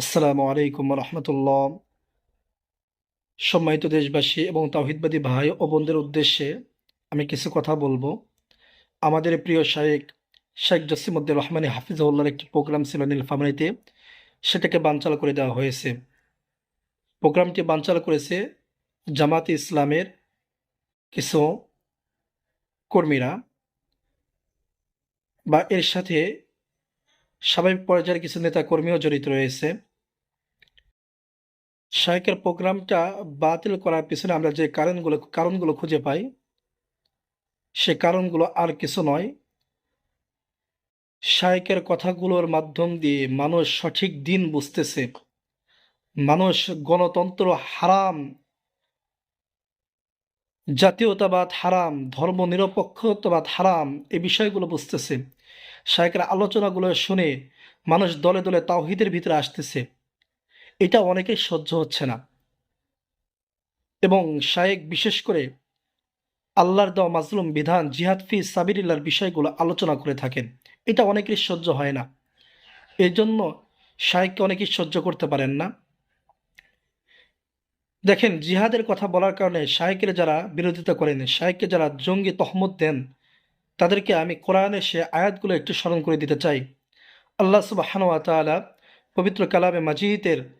আসসালামু আলাইকুম রহমতুল্লাহ সম্মানিত দেশবাসী এবং তাওহিদবাদী ভাই ও বোনদের উদ্দেশ্যে আমি কিছু কথা বলব। আমাদের প্রিয় শায়েক শেখ জসিমুদ্দিন রহমানী হাফিজাউল্লাহর একটি প্রোগ্রাম ছিল নীলফামারিতে। সেটাকে বানচাল করে দেওয়া হয়েছে। প্রোগ্রামটি বানচাল করেছে জামাতে ইসলামের কিছু কর্মীরা বা এর সাথে স্বাভাবিক পর্যায়ের কিছু নেতা কর্মীও জড়িত রয়েছে। শায়েকের প্রোগ্রামটা বাতিল করার পিছনে আমরা যে কারণগুলো কারণগুলো খুঁজে পাই, সে কারণগুলো আর কিছু নয়। শায়েকের কথাগুলোর মাধ্যম দিয়ে মানুষ সঠিক দিন বুঝতেছে। মানুষ গণতন্ত্র হারাম, জাতীয়তাবাদ হারাম ধর্ম নিরপেক্ষতাবাদ হারাম এই বিষয়গুলো বুঝতেছে। শায়েকের আলোচনাগুলো শুনে মানুষ দলে দলে তাওহিদের ভিতরে আসতেছে। এটা অনেকেই সহ্য হচ্ছে না। এবং শায়েক বিশেষ করে আল্লাহর দেওয়া মাজলুম বিধান, জিহাদ ফি সাবিরিল্লার বিষয়গুলো আলোচনা করে থাকেন। এটা অনেকেরই সহ্য হয় না। এই জন্য শায়েককে অনেকেই সহ্য করতে পারেন না। দেখেন, জিহাদের কথা বলার কারণে শায়েকের যারা বিরোধিতা করেন, শায়েককে যারা জঙ্গি তহমত দেন, তাদেরকে আমি কোরআনে সে আয়াতগুলো একটু স্মরণ করে দিতে চাই। আল্লাহ সুবাহান তাআলা পবিত্র কালামে মাজিদের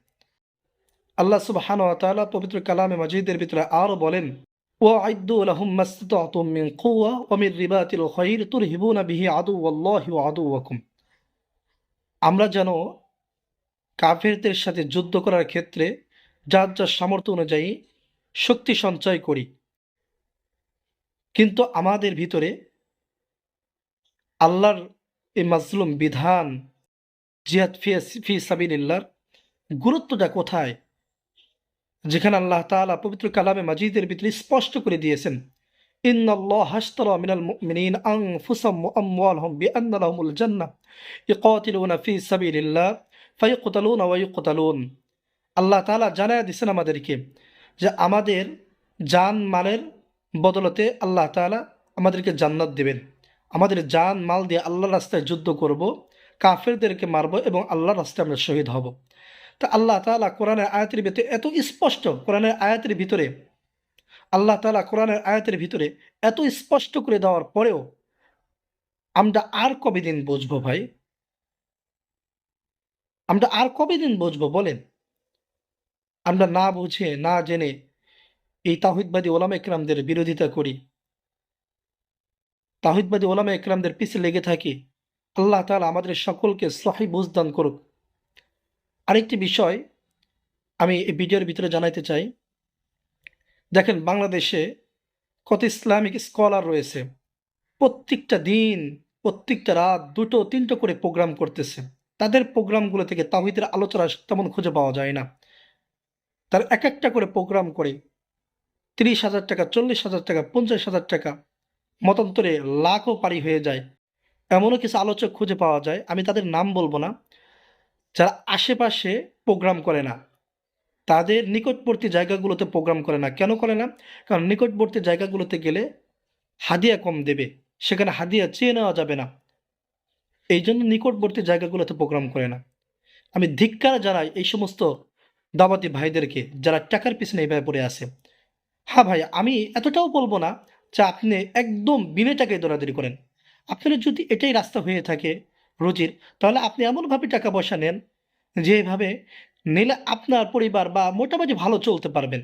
আল্লাহ সুবাহান পবিত্র কালামে মজিদের ভিতরে আরও বলেন রিবাতিল আদু আদু আমরা যেন কাফেরদের সাথে যুদ্ধ করার ক্ষেত্রে যার যার সামর্থ্য অনুযায়ী শক্তি সঞ্চয় করি। কিন্তু আমাদের ভিতরে আল্লাহর এই মাজলুম বিধান জিহাদ ফি সাবিল্লার গুরুত্বটা কোথায়? যেখানে আল্লাহ তাআলা পবিত্র কালামে মাজিদের ভিতরে স্পষ্ট করে দিয়েছেন আল্লাহ তাআলা জানায় দিয়েছেন আমাদেরকে যে আমাদের জান মালের বদলতে আল্লাহ তাআলা আমাদেরকে জান্নাত দেবেন। আমাদের জান মাল দিয়ে আল্লাহর রাস্তায় যুদ্ধ করব, কাফেরদেরকে মারব এবং আল্লাহর রাস্তায় আমরা শহীদ হব। তা আল্লাহ তালা কোরআনের আয়াতের ভিতরে এত স্পষ্ট কোরআনের আয়াতের ভিতরে, আল্লাহ তালা কোরআনের আয়াতের ভিতরে এত স্পষ্ট করে দেওয়ার পরেও আমরা আর কবে দিন বুঝব ভাই? আমরা আর কবে দিন বুঝব বলেন? আমরা না বুঝে, না জেনে এই তাহিদবাদী ওলামা একরামদের বিরোধিতা করি। তাহিদবাদী ওলামা একরামদের পিছে লেগে থাকি। আল্লাহ তালা আমাদের সকলকে সহি বুঝদান করুক। আরেকটি বিষয় আমি এই ভিডিওর ভিতরে জানাইতে চাই। দেখেন, বাংলাদেশে কত ইসলামিক স্কলার রয়েছে। প্রত্যেকটা দিন, প্রত্যেকটা রাত দুটো, তিনটো করে প্রোগ্রাম করতেছে। তাদের প্রোগ্রামগুলো থেকে তাহিদের আলোচনা তেমন খুঁজে পাওয়া যায় না। তার এক একটা করে প্রোগ্রাম করে। তিরিশ হাজার টাকা, চল্লিশ হাজার টাকা, পঞ্চাশ হাজার টাকা মতান্তরে লাখও পারি হয়ে যায়। এমনও কিছু আলোচক খুঁজে পাওয়া যায়। আমি তাদের নাম বলব না। যারা আশেপাশে প্রোগ্রাম করে না, তাদের নিকটবর্তী জায়গাগুলোতে প্রোগ্রাম করে না। কেন করে না? কারণ নিকটবর্তী জায়গাগুলোতে গেলে হাদিয়া কম দেবে, সেখানে হাদিয়া চেয়ে নেওয়া যাবে না। এই জন্য নিকটবর্তী জায়গাগুলোতে প্রোগ্রাম করে না। আমি ধিক্কার জানাই এই সমস্ত দাবাতি ভাইদেরকে, যারা টাকার পিছনে এইভাবে পড়ে আছে। হ্যাঁ ভাই, আমি এতটাও বলব না যে আপনি একদম বিনে টাকায় দৌড়াদৌড়ি করেন। আপনারা যদি এটাই রাস্তা হয়ে থাকে রুজির, তাহলে আপনি এমনভাবে টাকা পয়সা নেন, যেভাবে নিলে আপনার পরিবার বা মোটামুটি ভালো চলতে পারবেন।